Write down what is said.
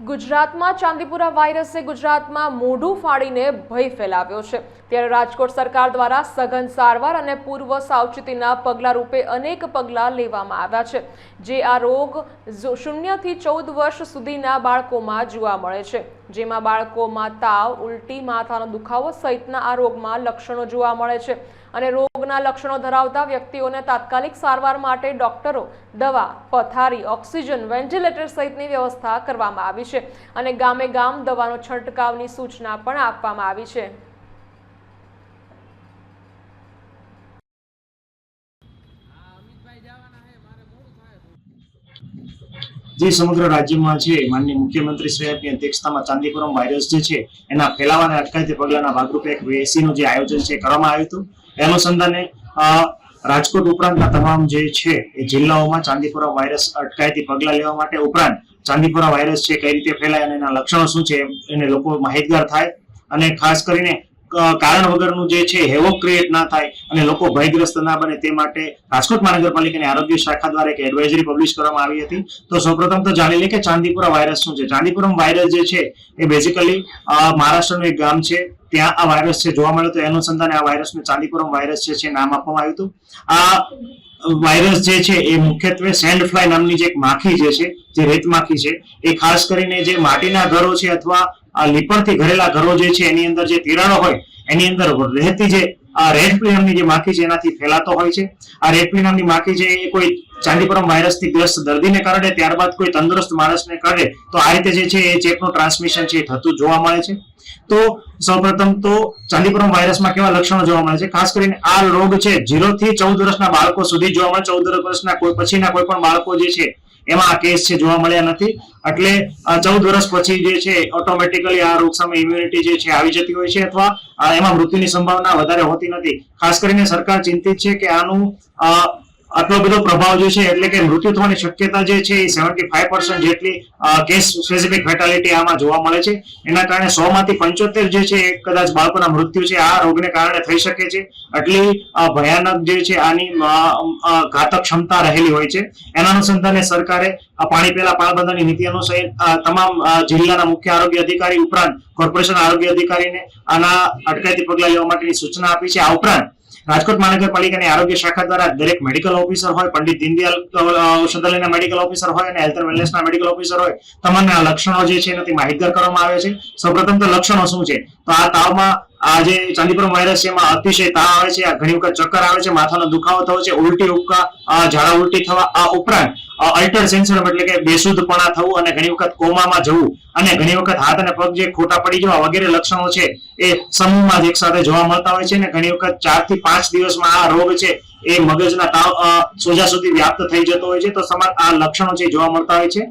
ગુજરાતમાં ચાંદીપુરા વાયરસે ગુજરાતમાં મોઢું ફાડીને ભય ફેલાવ્યો છે. ત્યારે રાજકોટ સરકાર દ્વારા સઘન સારવાર અને પૂર્વ સાવચેતીના પગલાં રૂપે અનેક પગલાં લેવામાં આવ્યા છે, જે આ રોગ શૂન્યથી ચૌદ વર્ષ સુધીના બાળકોમાં જોવા મળે છે. જેમાં બાળકોમાં તાવ, ઉલટી, માથાનો દુખાવો સહિતના આ રોગમાં લક્ષણો જોવા મળે છે અને રોગના લક્ષણો ધરાવતા વ્યક્તિઓને તાત્કાલિક સારવાર માટે ડોક્ટરો દવા, પથારી, ઓક્સિજન, વેન્ટિલેટર સહિતની વ્યવસ્થા કરવામાં આવી છે અને ગામે ગામ દવાનો છંટકાવની સૂચના પણ આપવામાં આવી છે. જે સમગ્ર રાજ્યમાં છે, માનનીય મુખ્યમંત્રી શ્રી અધ્યક્ષતામાં ચાંદીપુરમ વાયરસ જે છે, એના ફેલાવાને અટકાયતી પગલાના ભાગરૂપે એક વેસીનું જે આયોજન છે કરવામાં આવ્યું હતું. અનુસંધાને રાજકોટ ઉપરાંતના તમામ જે છે, એ જિલ્લાઓમાં ચાંદીપુરા વાયરસ અટકાયતી પગલાં લેવા માટે ઉપરાંત ચાંદીપુરા વાયરસ છે કઈ રીતે ફેલાય અને એના લક્ષણો શું છે એને લોકો માહિતગાર થાય. અને ખાસ કરીને કારણ વગરનું જે છે હેવો ક્રિએટ ના થાય અને લોકો ભયગ્રસ્ત ના બને તે માટે રાજકોટ મહાનગરપાલિકાની આરોગ્ય શાખા દ્વારા એક એડવાઇઝરી પબ્લિશ કરવામાં આવી હતી. તો સૌપ્રથમ તો જાણી લઈએ કે ચાંદીપુરા વાયરસ શું છે? ચાંદીપુરમ વાયરસ જે છે, એ બેઝિકલી મહારાષ્ટ્રનું એક ગામ છે. ત્યાં આ વાયરસ છે. જોવા મળ્યો તો એનું સંતાને આ વાયરસને ચાંદીપુરમ વાયરસ છે, નામ આપવામાં આવ્યું હતું. આ વાયરસ જે છે એ મુખ્યત્વે સેન્ડ ફ્લાય નામની જે એક માખી જે છે, જે રેત માખી છે, એ ખાસ કરીને જે માટીના ઘરો છે અથવા આ લીપણથી ઘરેલા ઘરો જે છે, એની અંદર જે તિરાડો હોય, એની અંદર રહેતી જે આ રેડ ફ્લી જે માખી છે એનાથી ફેલાતો હોય છે. આ રેડ ફ્લી માખી છે એ કોઈ ચાંદીપુરમ વાયરસથી ગ્રસ્ત દર્દીને કરડે, ત્યારબાદ કોઈ તંદુરસ્ત માણસને કરડે, તો આ રીતે જે છે એ ચેપનું ટ્રાન્સમિશન છે થતું જોવા મળે છે. તો સૌપ્રથમ તો ચાંદીપુરમ વાયરસમાં કેવા લક્ષણો જોવા મળે છે? ખાસ કરીને આ રોગ છે જીરો થી ચૌદ વર્ષના બાળકો સુધી જોવા મળે, ચૌદ વર્ષના કોઈ પછીના કોઈ પણ બાળકો જે છે એમાં આ કેસ છે, જોવા મળ્યા નથી. એટલે ચૌદ વર્ષ પછી જે છે ઓટોમેટિકલી આ રોગ સામે ઇમ્યુનિટી જે છે, આવી જતી હોય છે અથવા એમાં મૃત્યુની સંભાવના વધારે હોતી નથી. ખાસ કરીને સરકાર ચિંતિત છે કે આનું આટલો બધો પ્રભાવ જે છે, એટલે કે મૃત્યુ થવાની શક્યતા જે છે, એ સેવન્ટી ફાઈવ જેટલી કેસ સ્પેસિફિક ફેટાલિટી આમાં જોવા મળે છે. એના કારણે સો માંથી પંચોતેર જે છે કદાચ બાળકોના મૃત્યુ છે. આ રોગને કારણે થઈ શકે છે. એટલી ભયાનક જે છે, આની ઘાતક ક્ષમતા રહેલી હોય છે. એના અનુસંધાને સરકારે પાણી પહેલા પાળબંધની નીતિ અનુસાર તમામ જિલ્લાના મુખ્ય આરોગ્ય અધિકારી ઉપરાંત કોર્પોરેશન આરોગ્ય અધિકારીને આના અટકાયતી પગલાં લેવા માટેની સૂચના આપી છે. આ ઉપરાંત રાજકોટ મહાનગરપાલિકાની આરોગ્ય શાખા દ્વારા દરેક મેડિકલ ઓફિસર હોય, પંડિત દીનદયાલ ઔષધાલયના મેડિકલ ઓફિસર હોય અને હેલ્થ એન્ડ વેલનેસના મેડિકલ ઓફિસર હોય, તમામના લક્ષણો જે છે એનાથી માહિતગાર કરવામાં આવે છે. સૌપ્રથમ તો લક્ષણો શું છે? તો આ તાવમાં આ જે ચાંદીપુરમ વાયરસ છે એમાં અતિશય તાવ આવે છે, આ ઘણી વખત ચક્કર આવે છે, માથાનો દુખાવો થવો છે, ઉલટી ઉપકા ઝાડા ઉલટી થવા, આ ઉપરાંત અલ્ટર સેન્સરમ એટલે કે બેસુધપણા થવું અને ઘણી વખત કોમામાં જવું અને ઘણી વખત હાથ અને પગ જે ખોટા પડી જવા વગેરે લક્ષણો છે એ સમૂહમાં જ એક સાથે જોવા મળતા હોય છે અને ઘણી વખત ચારથી પાંચ દિવસમાં આ રોગ છે એ મગજના તાવ સોજા સુધી વ્યાપ્ત થઈ જતો હોય છે. તો સમાન આ લક્ષણો છે જોવા મળતા હોય છે.